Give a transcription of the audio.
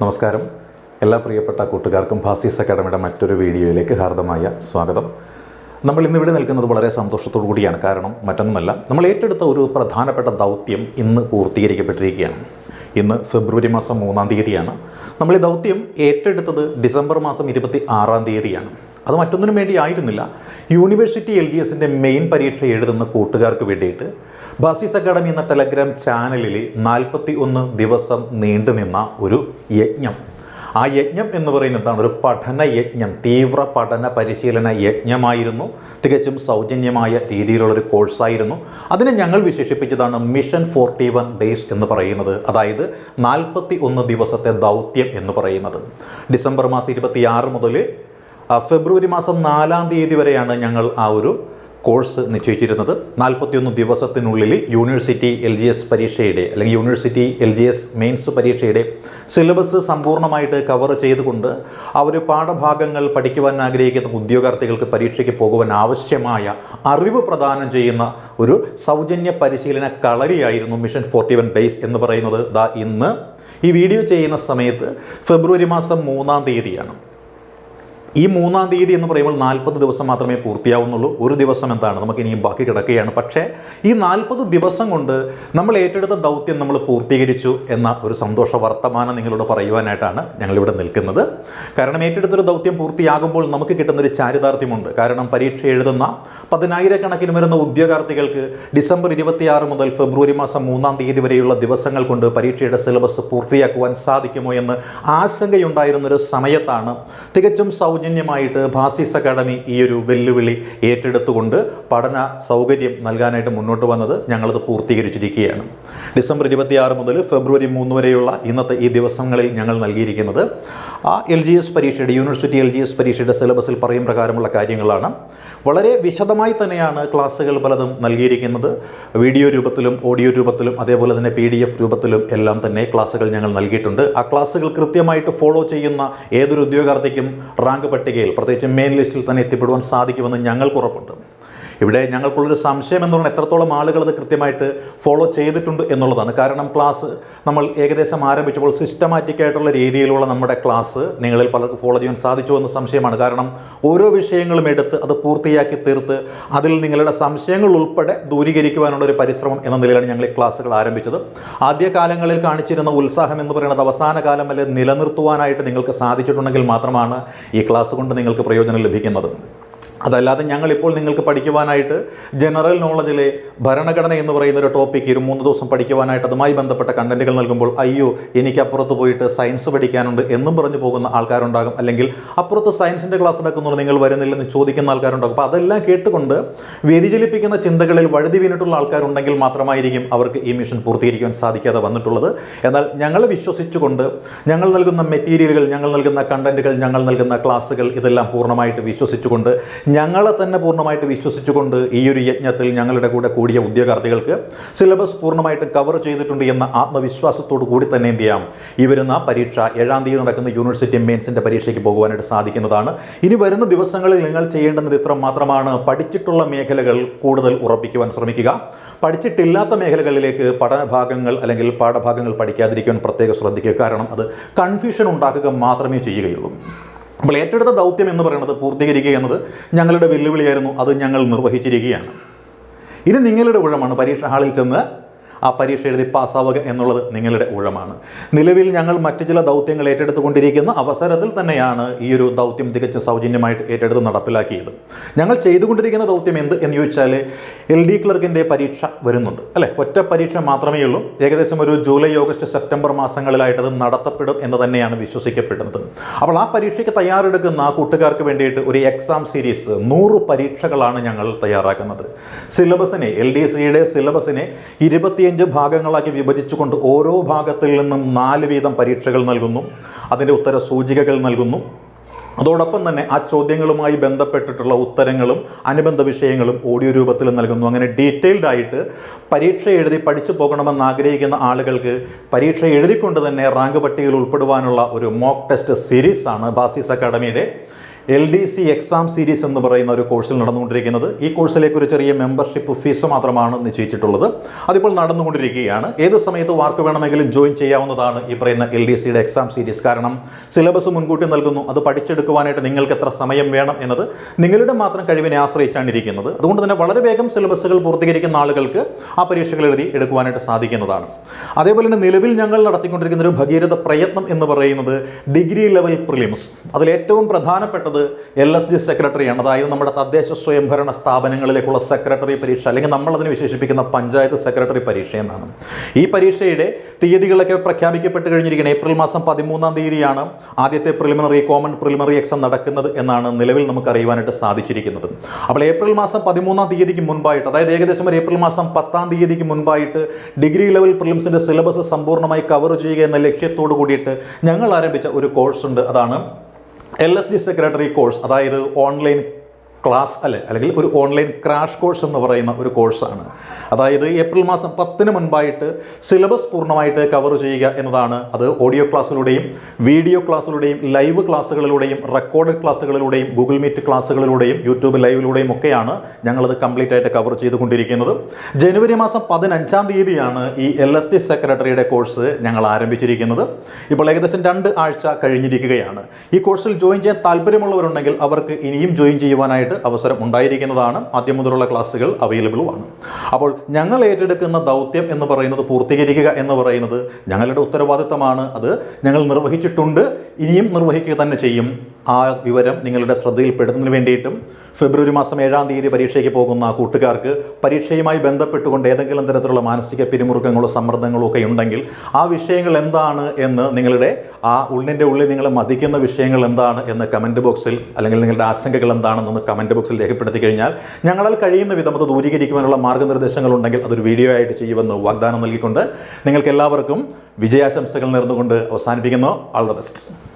നമസ്കാരം. എല്ലാ പ്രിയപ്പെട്ട കൂട്ടുകാർക്കും ഭാസീസ് അക്കാഡമിയുടെ മറ്റൊരു വീഡിയോയിലേക്ക് ഹാർദമായ സ്വാഗതം. നമ്മൾ ഇന്നിവിടെ നിൽക്കുന്നത് വളരെ സന്തോഷത്തോടു കൂടിയാണ്. കാരണം മറ്റൊന്നുമല്ല നമ്മൾ ഏറ്റെടുത്ത ഒരു പ്രധാനപ്പെട്ട ദൗത്യം ഇന്ന് പൂർത്തീകരിക്കപ്പെട്ടിരിക്കുകയാണ്. ഇന്ന് ഫെബ്രുവരി മാസം മൂന്നാം തീയതിയാണ്. നമ്മൾ ഈ ദൗത്യം ഏറ്റെടുത്തത് ഡിസംബർ മാസം ഇരുപത്തി ആറാം തീയതിയാണ്. അത് മറ്റൊന്നിനും വേണ്ടി ആയിരുന്നില്ല യൂണിവേഴ്സിറ്റി എൽ ജി എസിന്റെ മെയിൻ പരീക്ഷ എഴുതുന്ന കൂട്ടുകാർക്ക് വേണ്ടിയിട്ട് ബാസിസ് അക്കാഡമി എന്ന ടെലഗ്രാം ചാനലിൽ നാൽപ്പത്തി ഒന്ന് ദിവസം നീണ്ടുനിന്ന ഒരു യജ്ഞം. ആ യജ്ഞം എന്ന് പറയുന്നത് എന്താണ്? ഒരു പഠന യജ്ഞം. തീവ്ര പഠന പരിശീലന യജ്ഞമായിരുന്നു. തികച്ചും സൗജന്യമായ രീതിയിലുള്ളൊരു കോഴ്സായിരുന്നു. അതിനെ ഞങ്ങൾ വിശേഷിപ്പിച്ചതാണ് മിഷൻ ഫോർട്ടി വൺ ഡേയ്സ് എന്ന് പറയുന്നത്. അതായത് നാൽപ്പത്തി ഒന്ന് ദിവസത്തെ ദൗത്യം എന്ന് പറയുന്നത്. ഡിസംബർ മാസം ഇരുപത്തി ആറ് മുതൽ ഫെബ്രുവരി മാസം നാലാം തീയതി വരെയാണ് ഞങ്ങൾ ആ ഒരു കോഴ്സ് നിശ്ചയിച്ചിരുന്നത് നാൽപ്പത്തിയൊന്ന് ദിവസത്തിനുള്ളിൽ യൂണിവേഴ്സിറ്റി എൽ ജി എസ് പരീക്ഷയുടെ അല്ലെങ്കിൽ university L G S mains പരീക്ഷയുടെ സിലബസ് സമ്പൂർണമായിട്ട് കവർ ചെയ്തുകൊണ്ട് അവർ പാഠഭാഗങ്ങൾ പഠിക്കുവാൻ ആഗ്രഹിക്കുന്ന ഉദ്യോഗാർത്ഥികൾക്ക് പരീക്ഷയ്ക്ക് പോകുവാൻ ആവശ്യമായ അറിവ് പ്രദാനം ചെയ്യുന്ന ഒരു സൗജന്യ പരിശീലന കളരിയായിരുന്നു മിഷൻ ഫോർട്ടി വൺ ഡേയ്സ് എന്ന് പറയുന്നത് ദാ ഇന്ന് ഈ വീഡിയോ ചെയ്യുന്ന സമയത്ത് ഫെബ്രുവരി മാസം മൂന്നാം തീയതിയാണ്. ഈ മൂന്നാം തീയതി എന്ന് പറയുമ്പോൾ നാൽപ്പത് ദിവസം മാത്രമേ പൂർത്തിയാവുന്നുള്ളൂ. ഒരു ദിവസം എന്താണ്? നമുക്ക് ഇനിയും ബാക്കി കിടക്കുകയാണ്. പക്ഷേ ഈ നാൽപ്പത് ദിവസം കൊണ്ട് നമ്മൾ ഏറ്റെടുത്ത ദൗത്യം നമ്മൾ പൂർത്തീകരിച്ചു എന്ന ഒരു സന്തോഷ വർത്തമാനം നിങ്ങളോട് പറയുവാനായിട്ടാണ് ഞങ്ങളിവിടെ നിൽക്കുന്നത്. കാരണം ഏറ്റെടുത്തൊരു ദൗത്യം പൂർത്തിയാകുമ്പോൾ നമുക്ക് കിട്ടുന്ന ഒരു ചാരിതാർത്ഥ്യമുണ്ട്. കാരണം പരീക്ഷ എഴുതുന്ന പതിനായിരക്കണക്കിന് വരുന്ന ഉദ്യോഗാർത്ഥികൾക്ക് ഡിസംബർ ഇരുപത്തിയാറ് മുതൽ ഫെബ്രുവരി മാസം മൂന്നാം തീയതി വരെയുള്ള ദിവസങ്ങൾ കൊണ്ട് പരീക്ഷയുടെ സിലബസ് പൂർത്തിയാക്കുവാൻ സാധിക്കുമോ എന്ന് ആശങ്കയുണ്ടായിരുന്നൊരു സമയത്താണ് തികച്ചും സൗജന്യമായിട്ട് ഭാസിസ് അക്കാഡമി ഈ ഒരു വെല്ലുവിളി ഏറ്റെടുത്തുകൊണ്ട് പഠന സൗകര്യം നൽകാനായിട്ട് മുന്നോട്ട് വന്നത് ഞങ്ങളത് പൂർത്തീകരിച്ചിരിക്കുകയാണ്. ഡിസംബർ ഇരുപത്തിയാറ് മുതൽ ഫെബ്രുവരി മൂന്ന് വരെയുള്ള ഇന്നത്തെ ഈ ദിവസങ്ങളിൽ ഞങ്ങൾ നൽകിയിരിക്കുന്നത്. ആ എൽ ജി എസ് പരീക്ഷയുടെ യൂണിവേഴ്സിറ്റി എൽ ജി എസ് പരീക്ഷയുടെ സിലബസിൽ പറയും പ്രകാരമുള്ള കാര്യങ്ങളാണ്. വളരെ വിശദമായി തന്നെയാണ് ക്ലാസ്സുകൾ പലതും നൽകിയിരിക്കുന്നത്. വീഡിയോ രൂപത്തിലും ഓഡിയോ രൂപത്തിലും അതേപോലെ തന്നെ പി ഡി എഫ് രൂപത്തിലും എല്ലാം തന്നെ ക്ലാസ്സുകൾ ഞങ്ങൾ നൽകിയിട്ടുണ്ട്. ആ ക്ലാസ്സുകൾ കൃത്യമായിട്ട് ഫോളോ ചെയ്യുന്ന ഏതൊരു ഉദ്യോഗാർത്ഥിക്കും റാങ്ക് പട്ടികയിൽ പ്രത്യേകിച്ച് മെയിൻ ലിസ്റ്റിൽ തന്നെ എത്തിപ്പെടുവാൻ സാധിക്കുമെന്ന് ഞങ്ങൾക്ക് ഉറപ്പുണ്ട്. ഇവിടെ ഞങ്ങൾക്കുള്ളൊരു സംശയം എന്ന് പറഞ്ഞാൽ എത്രത്തോളം ആളുകൾ അത് കൃത്യമായിട്ട് ഫോളോ ചെയ്തിട്ടുണ്ട് എന്നുള്ളതാണ്. കാരണം ക്ലാസ് നമ്മൾ ഏകദേശം ആരംഭിച്ചപ്പോൾ സിസ്റ്റമാറ്റിക് ആയിട്ടുള്ള രീതിയിലുള്ള നമ്മുടെ ക്ലാസ് നിങ്ങളിൽ പലർക്കും ഫോളോ ചെയ്യാൻ സാധിച്ചു എന്ന സംശയമാണ്. കാരണം ഓരോ വിഷയങ്ങളും എടുത്ത് അത് പൂർത്തിയാക്കി തീർത്ത് അതിൽ നിങ്ങളുടെ സംശയങ്ങൾ ഉൾപ്പെടെ ദൂരീകരിക്കുവാനുള്ള ഒരു പരിശ്രമം എന്ന നിലയിലാണ് ഞങ്ങൾ ഈ ക്ലാസ്സുകൾ ആരംഭിച്ചത്. ആദ്യകാലങ്ങളിൽ കാണിച്ചിരുന്ന ഉത്സാഹം എന്ന് പറയുന്നത് അവസാന കാലം നിലനിർത്തുവാനായിട്ട് നിങ്ങൾക്ക് സാധിച്ചിട്ടുണ്ടെങ്കിൽ മാത്രമാണ് ഈ ക്ലാസ് കൊണ്ട് നിങ്ങൾക്ക് പ്രയോജനം ലഭിക്കുന്നത്. അതല്ലാതെ ഞങ്ങളിപ്പോൾ നിങ്ങൾക്ക് പഠിക്കുവാനായിട്ട് ജനറൽ നോളജിലെ ഭരണഘടന എന്ന് പറയുന്ന ഒരു ടോപ്പിക്ക് ഒരു മൂന്ന് ദിവസം പഠിക്കുവാനായിട്ട് അതുമായി ബന്ധപ്പെട്ട കണ്ടന്റുകൾ നൽകുമ്പോൾ അയ്യോ എനിക്ക് അപ്പുറത്ത് പോയിട്ട് സയൻസ് പഠിക്കാനുണ്ട് എന്നും പറഞ്ഞു പോകുന്ന ആൾക്കാരുണ്ടാകും. അല്ലെങ്കിൽ അപ്പുറത്ത് സയൻസിന്റെ ക്ലാസ് നടക്കുന്നുണ്ട് നിങ്ങൾ വരുന്നില്ലെന്ന് ചോദിക്കുന്ന ആൾക്കാരുണ്ടാകും. അപ്പോൾ അതെല്ലാം കേട്ടുകൊണ്ട് വ്യതിചലിപ്പിക്കുന്ന ചിന്തകളിൽ വഴുതി വീണിട്ടുള്ള ആൾക്കാരുണ്ടെങ്കിൽ മാത്രമായിരിക്കും അവർക്ക് ഈ മിഷൻ പൂർത്തീകരിക്കാൻ സാധിക്കാതെ വന്നിട്ടുള്ളത്. എന്നാൽ ഞങ്ങൾ വിശ്വസിച്ചുകൊണ്ട് ഞങ്ങൾ നൽകുന്ന മെറ്റീരിയലുകൾ ഞങ്ങൾ നൽകുന്ന കണ്ടന്റുകൾ ഞങ്ങൾ നൽകുന്ന ക്ലാസ്സുകൾ ഇതെല്ലാം പൂർണമായിട്ട് വിശ്വസിച്ചുകൊണ്ട് ഞങ്ങളെ തന്നെ പൂർണമായിട്ട് വിശ്വസിച്ചുകൊണ്ട് ഈ ഒരു യജ്ഞത്തിൽ ഞങ്ങളുടെ കൂടെ കൂടിയ ഉദ്യോഗാർത്ഥികൾക്ക് സിലബസ് പൂർണമായിട്ടും കവർ ചെയ്തിട്ടുണ്ട് എന്ന ആത്മവിശ്വാസത്തോടു കൂടി തന്നെ എന്ത് ചെയ്യാം? ഈ വരുന്ന പരീക്ഷ ഏഴാം തീയതി നടക്കുന്ന യൂണിവേഴ്സിറ്റി മെയിൻസിന്റെ പരീക്ഷയ്ക്ക് പോകുവാനായിട്ട് സാധിക്കുന്നതാണ്. ഇനി വരുന്ന ദിവസങ്ങളിൽ നിങ്ങൾ ചെയ്യേണ്ടുന്നത് ഇത്ര മാത്രമാണ്. പഠിച്ചിട്ടുള്ള മേഖലകൾ കൂടുതൽ ഉറപ്പിക്കുവാൻ ശ്രമിക്കുക. പഠിച്ചിട്ടില്ലാത്ത മേഖലകളിലേക്ക് പഠനഭാഗങ്ങൾ അല്ലെങ്കിൽ പാഠഭാഗങ്ങൾ പഠിക്കാതിരിക്കുവാൻ പ്രത്യേകം ശ്രദ്ധിക്കുക. കാരണം അത് കൺഫ്യൂഷൻ ഉണ്ടാക്കുക മാത്രമേ ചെയ്യുകയുള്ളൂ. അപ്പോൾ ഏറ്റെടുത്ത ദൗത്യം എന്ന് പറയുന്നത് പൂർത്തീകരിക്കുക എന്നത് ഞങ്ങളുടെ വെല്ലുവിളിയായിരുന്നു. അത് ഞങ്ങൾ നിർവഹിച്ചിരിക്കുകയാണ്. ഇനി നിങ്ങളുടെ ഊഴമാണ് പരീക്ഷ ഹാളിൽ ചെന്ന് ആ പരീക്ഷ എഴുതി പാസ്സാവുക എന്നുള്ളത് നിങ്ങളുടെ ഊഴമാണ്. നിലവിൽ ഞങ്ങൾ മറ്റു ചില ദൗത്യങ്ങൾ ഏറ്റെടുത്തുകൊണ്ടിരിക്കുന്ന അവസരത്തിൽ തന്നെയാണ് ഈ ഒരു ദൗത്യം തികച്ചും സൗജന്യമായിട്ട് ഏറ്റെടുത്ത് നടപ്പിലാക്കിയത്. ഞങ്ങൾ ചെയ്തുകൊണ്ടിരിക്കുന്ന ദൗത്യം എന്ത് എന്ന് ചോദിച്ചാൽ എൽ ഡി ക്ലർക്കിന്റെ പരീക്ഷ വരുന്നുണ്ട്. അല്ലേ? ഒറ്റ പരീക്ഷ മാത്രമേ ഉള്ളൂ. ഏകദേശം ഒരു ജൂലൈ ഓഗസ്റ്റ് സെപ്റ്റംബർ മാസങ്ങളിലായിട്ട് അത് നടത്തപ്പെടും എന്ന് തന്നെയാണ് വിശ്വസിക്കപ്പെടുന്നത്. അപ്പോൾ ആ പരീക്ഷയ്ക്ക് തയ്യാറെടുക്കുന്ന ആ കൂട്ടുകാർക്ക് വേണ്ടിയിട്ട് ഒരു എക്സാം സീരീസ് നൂറ് പരീക്ഷകളാണ് ഞങ്ങൾ തയ്യാറാക്കുന്നത്. സിലബസിനെ എൽ ഡി സിയുടെ സിലബസിനെ ഇരുപത്തിയഞ്ച് ഭാഗങ്ങളാക്കി വിഭജിച്ചുകൊണ്ട് ഓരോ ഭാഗത്തിൽ നിന്നും നാല് വീതം പരീക്ഷകൾ നൽകുന്നു. അതിന്റെ ഉത്തര സൂചികകൾ നൽകുന്നു. അതോടൊപ്പം തന്നെ ആ ചോദ്യങ്ങളുമായി ബന്ധപ്പെട്ടിട്ടുള്ള ഉത്തരങ്ങളും അനുബന്ധ വിഷയങ്ങളും ഓഡിയോ രൂപത്തിൽ നൽകുന്നു. അങ്ങനെ ഡീറ്റെയിൽഡ് ആയിട്ട് പരീക്ഷ എഴുതി പഠിച്ചു പോകണമെന്ന് ആഗ്രഹിക്കുന്ന ആളുകൾക്ക് പരീക്ഷ എഴുതിക്കൊണ്ട് തന്നെ റാങ്ക് പട്ടികയിൽ ഉൾപ്പെടുവാനുള്ള ഒരു മോക്ക് ടെസ്റ്റ് സീരീസാണ് Basis അക്കാഡമിയുടെ. L D C exam series എന്ന് പറയുന്ന ഒരു കോഴ്സിൽ നടന്നുകൊണ്ടിരിക്കുന്നത്. ഈ കോഴ്സിലേക്ക് ഒരു ചെറിയ മെമ്പർഷിപ്പ് ഫീസ് മാത്രമാണ് നിശ്ചയിച്ചിട്ടുള്ളത്. അതിപ്പോൾ നടന്നുകൊണ്ടിരിക്കുകയാണ്. ഏത് സമയത്ത് ആർക്ക് വേണമെങ്കിലും ജോയിൻ ചെയ്യാവുന്നതാണ് ഈ പറയുന്ന എൽ ഡി സിയുടെ എക്സാം സീരീസ്. കാരണം സിലബസ് മുൻകൂട്ടി നൽകുന്നു. അത് പഠിച്ചെടുക്കുവാനായിട്ട് നിങ്ങൾക്ക് എത്ര സമയം വേണം എന്നത് നിങ്ങളുടെ മാത്രം കഴിവിനെ ആശ്രയിച്ചാണ് ഇരിക്കുന്നത് അതുകൊണ്ട് തന്നെ വളരെ വേഗം സിലബസുകൾ പൂർത്തീകരിക്കുന്ന ആളുകൾക്ക് ആ പരീക്ഷകൾ എഴുതി എടുക്കുവാനായിട്ട് സാധിക്കുന്നതാണ്. അതേപോലെ തന്നെ നിലവിൽ ഞങ്ങൾ നടത്തിക്കൊണ്ടിരിക്കുന്ന ഒരു ഭഗീരഥ പ്രയത്നം എന്ന് പറയുന്നത് ഡിഗ്രി ലെവൽ പ്രിലിംസ്. അതിൽ ഏറ്റവും പ്രധാനപ്പെട്ടത് എൽ എസ് ജി സെക്രട്ടറിയാണ്. അതായത് നമ്മുടെ തദ്ദേശ സ്വയംഭരണ സ്ഥാപനങ്ങളിലേക്കുള്ള സെക്രട്ടറി പരീക്ഷ അല്ലെങ്കിൽ നമ്മൾ അതിനെ വിശേഷിപ്പിക്കുന്ന പഞ്ചായത്ത് സെക്രട്ടറി പരീക്ഷ എന്നാണ്. ഈ പരീക്ഷയുടെ തീയതികളൊക്കെ പ്രഖ്യാപിക്കപ്പെട്ട് കഴിഞ്ഞിരിക്കുന്നത് ഏപ്രിൽ മാസം പതിമൂന്നാം തീയതിയാണ് ആദ്യത്തെ പ്രിലിമിനറി കോമൺ പ്രിലിമിനറി എക്സാം നടക്കുന്നത് എന്നാണ് നിലവിൽ നമുക്ക് അറിയുവാനായിട്ട് സാധിച്ചിരിക്കുന്നത്. അപ്പോൾ ഏപ്രിൽ മാസം പതിമൂന്നാം തീയതിക്ക് മുൻപായിട്ട് അതായത് ഏകദേശം ഒരു ഏപ്രിൽ മാസം പത്താം തീയതിക്ക് മുൻപായിട്ട് ഡിഗ്രി ലെവൽ പ്രിലിംസിന്റെ സിലബസ് സമ്പൂർണമായി കവർ ചെയ്യുക എന്ന ലക്ഷ്യത്തോടു കൂടിയിട്ട് ഞങ്ങൾ ആരംഭിച്ച ഒരു കോഴ്സ് ഉണ്ട്. അതാണ് L S D secretary course അതായത് ഓൺലൈൻ ക്ലാസ് അല്ലെ? അല്ലെങ്കിൽ ഒരു ഓൺലൈൻ ക്രാഷ് കോഴ്സ് എന്ന് പറയുന്ന ഒരു കോഴ്സാണ്. അതായത് ഏപ്രിൽ മാസം പത്തിന് മുൻപായിട്ട് സിലബസ് പൂർണമായിട്ട് കവർ ചെയ്യുക എന്നതാണ്. അത് ഓഡിയോ ക്ലാസ്സിലൂടെയും വീഡിയോ ക്ലാസ്സിലൂടെയും ലൈവ് ക്ലാസ്സുകളിലൂടെയും റെക്കോർഡഡ് ക്ലാസ്സുകളിലൂടെയും ഗൂഗിൾ മീറ്റ് ക്ലാസ്സുകളിലൂടെയും യൂട്യൂബ് ലൈവിലൂടെയും ഒക്കെയാണ് ഞങ്ങളത് കംപ്ലീറ്റ് ആയിട്ട് കവർ ചെയ്തുകൊണ്ടിരിക്കുന്നത്. ജനുവരി മാസം പതിനഞ്ചാം തീയതിയാണ് ഈ എൽ എസ് ടി സെക്രട്ടറിയുടെ കോഴ്സ് ഞങ്ങൾ ആരംഭിച്ചിരിക്കുന്നത്. ഇപ്പോൾ ഏകദേശം രണ്ട് ആഴ്ച കഴിഞ്ഞിരിക്കുകയാണ്. ഈ കോഴ്സിൽ ജോയിൻ ചെയ്യാൻ താല്പര്യമുള്ളവരുണ്ടെങ്കിൽ അവർക്ക് ഇനിയും ജോയിൻ ചെയ്യുവാനായിട്ട് അവസരം ഉണ്ടായിരിക്കുന്നതാണ്. ആദ്യം മുതലുള്ള ക്ലാസ്സുകൾ അവൈലബിളുമാണ് അപ്പോൾ ഞങ്ങൾ ഏറ്റെടുക്കുന്ന ദൗത്യം എന്ന് പറയുന്നത് പൂർത്തീകരിക്കുക എന്ന് പറയുന്നത് ഞങ്ങളുടെ ഉത്തരവാദിത്തമാണ്. അത് ഞങ്ങൾ നിർവഹിച്ചിട്ടുണ്ട്. ഇനിയും നിർവഹിക്കുക തന്നെ ചെയ്യും. ആ വിവരം നിങ്ങളുടെ ശ്രദ്ധയിൽപ്പെടുന്നതിന് വേണ്ടിയിട്ടും ഫെബ്രുവരി മാസം ഏഴാം തീയതി പരീക്ഷയ്ക്ക് പോകുന്ന കൂട്ടുകാർക്ക് പരീക്ഷയുമായി ബന്ധപ്പെട്ടുകൊണ്ട് ഏതെങ്കിലും തരത്തിലുള്ള മാനസിക പിരിമുറുക്കങ്ങളോ സമ്മർദ്ദങ്ങളോ ഒക്കെ ഉണ്ടെങ്കിൽ ആ വിഷയങ്ങൾ എന്താണ് എന്ന് നിങ്ങളുടെ ആ ഉള്ളിന്റെ ഉള്ളിൽ നിങ്ങൾ മതിക്കുന്ന വിഷയങ്ങൾ എന്താണ് എന്ന് കമന്റ് ബോക്സിൽ അല്ലെങ്കിൽ നിങ്ങളുടെ ആശങ്കകൾ എന്താണെന്നൊന്ന് കമന്റ് ബോക്സിൽ രേഖപ്പെടുത്തി കഴിഞ്ഞാൽ ഞങ്ങളാൽ കഴിയുന്ന വിധം അത് ദൂരീകരിക്കുവാനുള്ള മാർഗനിർദ്ദേശങ്ങൾ ഉണ്ടെങ്കിൽ അതൊരു വീഡിയോ ആയിട്ട് ചെയ്യുമെന്ന് വാഗ്ദാനം നൽകിക്കൊണ്ട് നിങ്ങൾക്ക് എല്ലാവർക്കും വിജയാശംസകൾ നേർന്നുകൊണ്ട് അവസാനിപ്പിക്കുന്നു. All the best